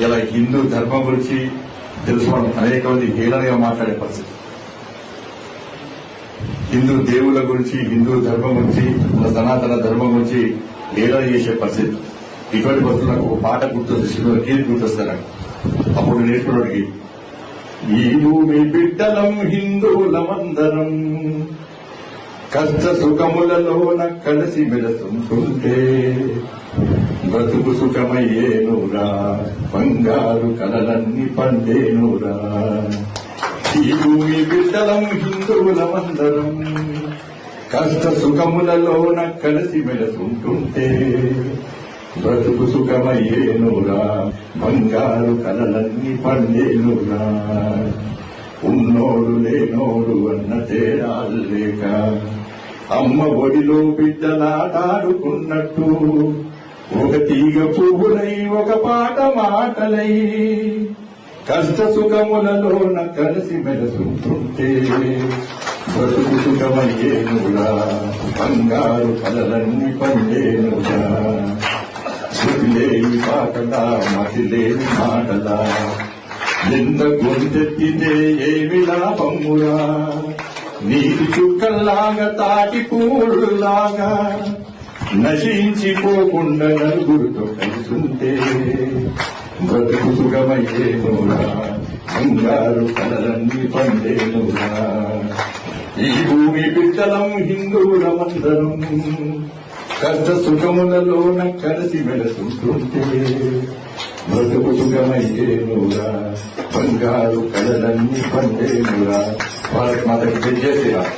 ఇలా హిందూ ధర్మం గురించి తెలుసుకోవడం అనేక మంది హీనంగా మాట్లాడే పరిస్థితి. హిందూ దేవుళ్ళ గురించి హిందూ ధర్మం గురించి సనాతన ధర్మం గురించి హేళన చేసే పరిస్థితి. ఇటువంటి పరిస్థితులు నాకు ఒక పాట గుర్తొస్తుంది గీతి గుర్తొస్తాను అప్పుడు నేర్చుకున్నాడు ఈ భూమి బిడ్డలం హిందువులమందరం కష్ట సుఖములలో కలిసి మెలసుంటుంటే బ్రతుకు సుఖమయ్యేనురా బంగారు కలలన్నీ పండేనురా. ఈ భూమి బిడ్డలం హిందువులమందరం కష్ట సుఖములలోన కలిసి మెలసుంటుంటే బ్రతుకు సుఖమయ్యేనురా బంగారు కలలన్నీ పండేనురా. ఉన్నోడు లేనోడు అన్న తేడాలు లేక అమ్మ ఒడిలో బిడ్డలాటాడుకున్నట్టు ఒక తీగ పువ్వులై ఒక పాట మాటలై కష్ట సుఖములలోన కలిసి మెలసుంటుంటే బ్రతుకు సుఖమయ్యేనుగా బంగారు కలలన్నీ పండేనుగా శృతిలేని పాటలా మతిలేని మాటలా. ఎంత గొంతెత్తితే ఏమి లాభమురా? నీటి చుక్కల్లాగా తాటి పూలులాగా నశించిపోకుండా నలుగురితో కలిసుంటే బ్రతుకు సుఖమయ్యేనురా బంగారు కలలన్నీ పండేనురా ఈ భూమి బిడ్డలం హిందువులమందరం కష్ట సుఖములలోన కలిసి వెళుతుంటే బ్రతుకు సుఖమయ్యేనురా బంగారు కలలన్నీ పండేనురా భారత్ మాతకి జయ శ్రీరామ్